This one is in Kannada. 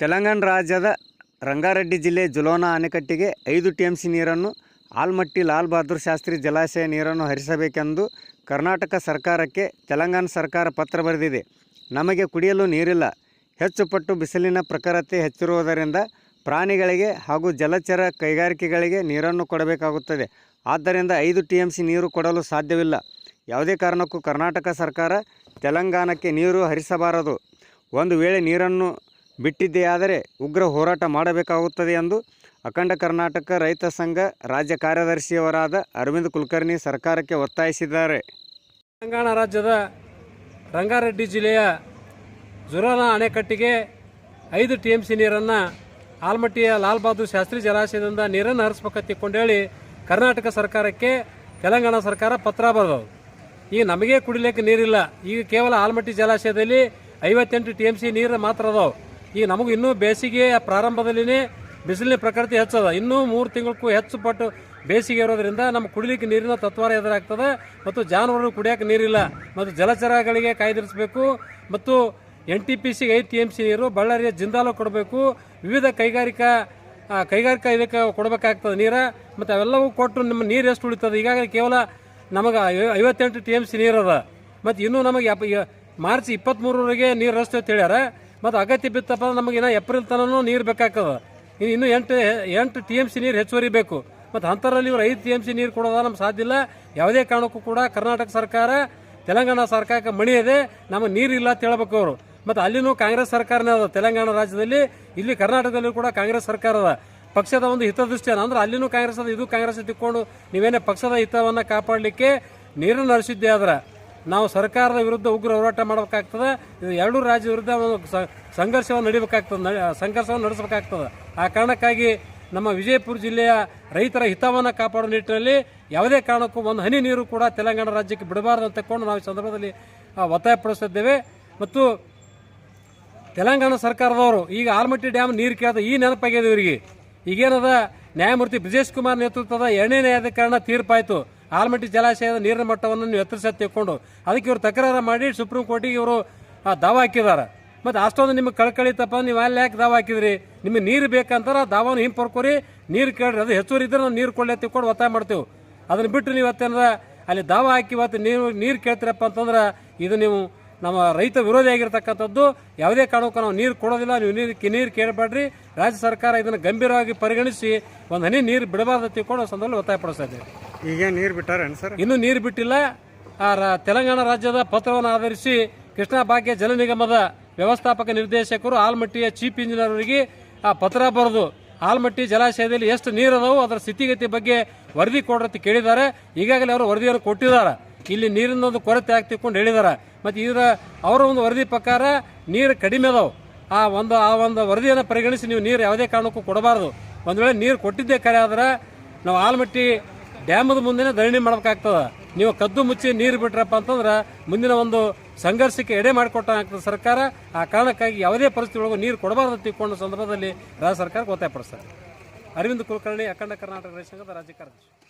ತೆಲಂಗಾಣ ರಾಜ್ಯದ ರಂಗಾರೆಡ್ಡಿ ಜಿಲ್ಲೆ ಜುಲೋನಾ ಅಣೆಕಟ್ಟಿಗೆ ಐದು ಟಿ ಎಂ ಸಿ ನೀರನ್ನು, ಆಲ್ಮಟ್ಟಿ ಲಾಲ್ ಬಹದ್ದೂರ್ ಶಾಸ್ತ್ರಿ ಜಲಾಶಯ ನೀರನ್ನು ಹರಿಸಬೇಕೆಂದು ಕರ್ನಾಟಕ ಸರ್ಕಾರಕ್ಕೆ ತೆಲಂಗಾಣ ಸರ್ಕಾರ ಪತ್ರ ಬರೆದಿದೆ. ನಮಗೆ ಕುಡಿಯಲು ನೀರಿಲ್ಲ. ಹೆಚ್ಚು ಪಟ್ಟು ಬಿಸಿಲಿನ ಪ್ರಖರತೆ ಹೆಚ್ಚಿರುವುದರಿಂದ ಪ್ರಾಣಿಗಳಿಗೆ ಹಾಗೂ ಜಲಚರ ಕೈಗಾರಿಕೆಗಳಿಗೆ ನೀರನ್ನು ಕೊಡಬೇಕಾಗುತ್ತದೆ. ಆದ್ದರಿಂದ ಐದು ಟಿ ಎಂ ಸಿ ನೀರು ಕೊಡಲು ಸಾಧ್ಯವಿಲ್ಲ. ಯಾವುದೇ ಕಾರಣಕ್ಕೂ ಕರ್ನಾಟಕ ಸರ್ಕಾರ ತೆಲಂಗಾಣಕ್ಕೆ ನೀರು ಹರಿಸಬಾರದು. ಒಂದು ವೇಳೆ ನೀರನ್ನು ಬಿಟ್ಟಿದೆಯಾದರೆ ಉಗ್ರ ಹೋರಾಟ ಮಾಡಬೇಕಾಗುತ್ತದೆ ಎಂದು ಅಖಂಡ ಕರ್ನಾಟಕ ರೈತ ಸಂಘ ರಾಜ್ಯ ಕಾರ್ಯದರ್ಶಿಯವರಾದ ಅರವಿಂದ್ ಕುಲಕರ್ಣಿ ಸರ್ಕಾರಕ್ಕೆ ಒತ್ತಾಯಿಸಿದ್ದಾರೆ. ತೆಲಂಗಾಣ ರಾಜ್ಯದ ರಂಗಾರೆಡ್ಡಿ ಜಿಲ್ಲೆಯ ಜುರಾನ ಅಣೆಕಟ್ಟಿಗೆ ಐದು ಟಿ ಎಂ ಸಿ ನೀರನ್ನು ಆಲ್ಮಟ್ಟಿಯ ಲಾಲ್ ಬಹದ್ದೂರ್ ಶಾಸ್ತ್ರಿ ಜಲಾಶಯದಿಂದ ನೀರನ್ನು ಹರಿಸ್ಬೇಕಂತ ತಿಳ್ಕೊಂಡೇಳಿ ಕರ್ನಾಟಕ ಸರ್ಕಾರಕ್ಕೆ ತೆಲಂಗಾಣ ಸರ್ಕಾರ ಪತ್ರ ಬರೆದವು. ಈಗ ನಮಗೆ ಕುಡಿಲಿಕ್ಕೆ ನೀರಿಲ್ಲ. ಈಗ ಕೇವಲ ಆಲ್ಮಟ್ಟಿ ಜಲಾಶಯದಲ್ಲಿ ಐವತ್ತೆಂಟು ಟಿ ಎಂ ಸಿ ನೀರು ಮಾತ್ರ ಅದಾವೆ. ಈಗ ನಮಗೂ ಇನ್ನೂ ಬೇಸಿಗೆಯ ಪ್ರಾರಂಭದಲ್ಲಿನೇ ಬಿಸಿಲಿನ ಪ್ರಕೃತಿ ಹೆಚ್ಚದ. ಇನ್ನೂ ಮೂರು ತಿಂಗಳಕ್ಕೂ ಹೆಚ್ಚು ಪಟ್ಟು ಬೇಸಿಗೆ ಇರೋದ್ರಿಂದ ನಮ್ಮ ಕುಡಿಲಿಕ್ಕೆ ನೀರಿನ ತತ್ವಾರ ಎದುರಾಗ್ತದೆ ಮತ್ತು ಜಾನುವಾರು ಕುಡಿಯೋಕೆ ನೀರಿಲ್ಲ. ಮತ್ತು ಜಲಚರಗಳಿಗೆ ಕಾಯ್ದಿರಿಸಬೇಕು ಮತ್ತು ಎನ್ ಟಿ ಪಿ ಸಿಗೆ ಐದು ಟಿ ಎಂ ಸಿ ನೀರು, ಬಳ್ಳಾರಿಯ ಜಿಂದಾಲು ಕೊಡಬೇಕು. ವಿವಿಧ ಕೈಗಾರಿಕಾ ಕೈಗಾರಿಕಾ ಇದಕ್ಕೆ ಕೊಡಬೇಕಾಗ್ತದೆ ನೀರು. ಮತ್ತು ಅವೆಲ್ಲವೂ ಕೊಟ್ಟು ನಿಮ್ಮ ನೀರು ಎಷ್ಟು ಉಳಿತದೆ? ಈಗಾಗಲೇ ಕೇವಲ ನಮಗೆ ಐವತ್ತೆಂಟು ಟಿ ಎಂ ಸಿ ನೀರು ಅದ ಮತ್ತು ಇನ್ನೂ ನಮಗೆ ಮಾರ್ಚ್ ಇಪ್ಪತ್ತ್ಮೂರವರೆಗೆ ನೀರು ರಸ್ತೆ ಹೇಳ್ಯಾರ. ಮತ್ತು ಅಗತ್ಯ ಬಿತ್ತಪ್ಪ ನಮಗೆ ಇನ್ನೂ ಏಪ್ರಿಲ್ ತನೂ ನೀರು ಬೇಕಾಗ್ತದೆ. ಇನ್ನು ಇನ್ನೂ ಎಂಟು ಎಂಟು ಟಿ ಎಂ ಸಿ ನೀರು ಹೆಚ್ಚುವರಿ ಬೇಕು. ಮತ್ತು ಅಂಥರಲ್ಲಿ ಇವರು ಐದು ಟಿ ಎಂ ಸಿ ನೀರು ಕೊಡೋದ ನಮ್ಗೆ ಸಾಧ್ಯ ಇಲ್ಲ. ಯಾವುದೇ ಕಾರಣಕ್ಕೂ ಕೂಡ ಕರ್ನಾಟಕ ಸರ್ಕಾರ, ತೆಲಂಗಾಣ ಸರ್ಕಾರಕ್ಕೆ ಮಣಿಯದೆ ನಮಗೆ ನೀರಿಲ್ಲ ಅಂತ ಹೇಳ್ಬೇಕು ಅವರು. ಮತ್ತು ಅಲ್ಲಿನೂ ಕಾಂಗ್ರೆಸ್ ಸರ್ಕಾರನೇ ಅದ ತೆಲಂಗಾಣ ರಾಜ್ಯದಲ್ಲಿ. ಇಲ್ಲಿ ಕರ್ನಾಟಕದಲ್ಲಿ ಕೂಡ ಕಾಂಗ್ರೆಸ್ ಸರ್ಕಾರ ಅದ. ಪಕ್ಷದ ಒಂದು ಹಿತದೃಷ್ಟಿ ಅಂದ್ರೆ ಅಲ್ಲಿನೂ ಕಾಂಗ್ರೆಸ್ ಅದ, ಇದು ಕಾಂಗ್ರೆಸ್ ತಿಕ್ಕೊಂಡು ನೀವೇನೇ ಪಕ್ಷದ ಹಿತವನ್ನು ಕಾಪಾಡಲಿಕ್ಕೆ ನೀರನ್ನು ಹರಿಸಿದ್ದೆ ಆದ್ರೆ. ನಾವು ಸರ್ಕಾರದ ವಿರುದ್ಧ ಉಗ್ರ ಹೋರಾಟ ಮಾಡಬೇಕಾಗ್ತದೆ. ಇದು ಎರಡೂ ರಾಜ್ಯ ವಿರುದ್ಧ ಒಂದು ಸಂಘರ್ಷವನ್ನು ನಡಿಬೇಕಾಗ್ತದೆ, ನಡೆ- ಸಂಘರ್ಷವನ್ನು ನಡೆಸಬೇಕಾಗ್ತದೆ. ಆ ಕಾರಣಕ್ಕಾಗಿ ನಮ್ಮ ವಿಜಯಪುರ ಜಿಲ್ಲೆಯ ರೈತರ ಹಿತವನ್ನು ಕಾಪಾಡೋ ನಿಟ್ಟಿನಲ್ಲಿ ಯಾವುದೇ ಕಾರಣಕ್ಕೂ ಒಂದು ಹನಿ ನೀರು ಕೂಡ ತೆಲಂಗಾಣ ರಾಜ್ಯಕ್ಕೆ ಬಿಡಬಾರದು ಅಂತ ಕೊಂಡು ನಾವು ಈ ಸಂದರ್ಭದಲ್ಲಿ ಒತ್ತಾಯಪಡಿಸುತ್ತಿದ್ದೇವೆ. ಮತ್ತು ತೆಲಂಗಾಣ ಸರ್ಕಾರದವರು ಈಗ ಆಲ್ಮಟ್ಟಿ ಡ್ಯಾಮ್ ನೀರು ಕೇಳಿದ ಈ ನೆನಪಾಗ್ಯದ ಇವರಿಗೆ. ಈಗೇನದ ನ್ಯಾಯಮೂರ್ತಿ ಬ್ರಿಜೇಶ್ ಕುಮಾರ್ ನೇತೃತ್ವದ ಎರಡನೇ ನ್ಯಾಯಾಧಿಕರಣ ತೀರ್ಪಾಯಿತು. ಆಲ್ಮಟ್ಟಿ ಜಲಾಶಯದ ನೀರಿನ ಮಟ್ಟವನ್ನು ನೀವು ತೆಕ್ಕೊಂಡು ಅದಕ್ಕೆ ಇವರು ತಕರಾರು ಮಾಡಿ ಸುಪ್ರೀಂ ಕೋರ್ಟಿಗೆ ಇವರು ಆ, ದಾವ ಹಾಕಿದ್ದಾರೆ. ಮತ್ತು ಅಷ್ಟೊಂದು ನಿಮಗೆ ಕಳ್ಕಳಿತಪ್ಪ ನೀವು ಅಲ್ಲಿ ಯಾಕೆ ದಾವ ಹಾಕಿದ್ರಿ? ನಿಮಗೆ ನೀರು ಬೇಕಂತಾರ ದಾವನ ಹಿಂಪರ್ಕೋರಿ ನೀರು ಕೇಳ್ರಿ. ಅದು ಹೆಚ್ಚುವರಿ ಇದ್ರೆ ನಾವು ನೀರು ಕೊಳ್ಳೆ ತಿಳ್ಕೊಂಡು ಒತ್ತಾಯ ಮಾಡ್ತೇವೆ. ಅದನ್ನು ಬಿಟ್ಟು ನೀವು ಇವತ್ತೇನದ ಅಲ್ಲಿ ದಾವ ಹಾಕಿ ಇವತ್ತು ನೀರು ನೀರು ಕೇಳ್ತೀರಪ್ಪ ಅಂತಂದ್ರೆ ಇದು ನೀವು ನಮ್ಮ ರೈತ ವಿರೋಧಿಯಾಗಿರ್ತಕ್ಕಂಥದ್ದು ಯಾವುದೇ ಕಾರಣಕ್ಕೂ ನಾವು ನೀರು ಕೊಡೋದಿಲ್ಲ ನೀವು ನೀರು ನೀರು ಕೇಳಬೇಡ್ರಿ. ರಾಜ್ಯ ಸರ್ಕಾರ ಇದನ್ನು ಗಂಭೀರವಾಗಿ ಪರಿಗಣಿಸಿ ಒಂದು ಹನಿ ನೀರು ಬಿಡಬಾರ್ದು ತಿಳ್ಕೊಂಡು ಸಂದರ್ಭದಲ್ಲಿ ಒತ್ತಾಯ ಪಡಿಸ್ತಾ ಇದ್ದೇವೆ. ಈಗ ನೀರು ಬಿಟ್ಟಾರೇನು ಸರ್? ಇನ್ನೂ ನೀರು ಬಿಟ್ಟಿಲ್ಲ. ತೆಲಂಗಾಣ ರಾಜ್ಯದ ಪತ್ರವನ್ನು ಆಧರಿಸಿ ಕೃಷ್ಣಾ ಭಾಗ್ಯ ಜಲ ನಿಗಮದ ವ್ಯವಸ್ಥಾಪಕ ನಿರ್ದೇಶಕರು ಆಲ್ಮಟ್ಟಿಯ ಚೀಫ್ ಇಂಜಿನಿಯರ್ ಅವರಿಗೆ ಆ ಪತ್ರ ಬರೆದು ಆಲ್ಮಟ್ಟಿ ಜಲಾಶಯದಲ್ಲಿ ಎಷ್ಟು ನೀರು ಅದಾವು ಅದರ ಸ್ಥಿತಿಗತಿ ಬಗ್ಗೆ ವರದಿ ಕೊಡ್ರಂತ ಕೇಳಿದ್ದಾರೆ. ಈಗಾಗಲೇ ಅವರು ವರದಿಯನ್ನು ಕೊಟ್ಟಿದ್ದಾರೆ. ಇಲ್ಲಿ ನೀರಿನ ಒಂದು ಕೊರತೆ ಆಗ್ತಿಕೊಂಡು ಹೇಳಿದ್ದಾರೆ. ಮತ್ತು ಇದರ ಅವರ ಒಂದು ವರದಿ ಪ್ರಕಾರ ನೀರು ಕಡಿಮೆ ಅದಾವು. ಆ ಒಂದು ಆ ಒಂದು ವರದಿಯನ್ನು ಪರಿಗಣಿಸಿ ನೀವು ನೀರು ಯಾವುದೇ ಕಾರಣಕ್ಕೂ ಕೊಡಬಾರದು. ಒಂದು ವೇಳೆ ನೀರು ಕೊಟ್ಟಿದ್ದೇ ಕರೆ ಆದ್ರೆ ನಾವು ಆಲ್ಮಟ್ಟಿ ಡ್ಯಾಮದ ಮುಂದೆನೇ ಧರಣಿ ಮಾಡ್ಬೇಕಾಗ್ತದೆ. ನೀವು ಕದ್ದು ಮುಚ್ಚಿ ನೀರು ಬಿಟ್ರಪ್ಪ ಅಂತಂದ್ರೆ ಮುಂದಿನ ಒಂದು ಸಂಘರ್ಷಕ್ಕೆ ಎಡೆ ಮಾಡಿಕೊಟ್ಟಾಗ್ತದೆ ಸರ್ಕಾರ. ಆ ಕಾರಣಕ್ಕಾಗಿ ಯಾವುದೇ ಪರಿಸ್ಥಿತಿ ಒಳಗೂ ನೀರು ಕೊಡಬಾರದು ತಿಳ್ಕೊಂಡ ಸಂದರ್ಭದಲ್ಲಿ ರಾಜ್ಯ ಸರ್ಕಾರಕ್ಕೆ ಒತ್ತಾಯಪಡಿಸ್ತಾರೆ. ಅರವಿಂದ್ ಕುಲಕರ್ಣಿ, ಅಖಂಡ ಕರ್ನಾಟಕ ರೈತ ಸಂಘದ ರಾಜ್ಯ ಕಾರ್ಯದರ್ಶಿ.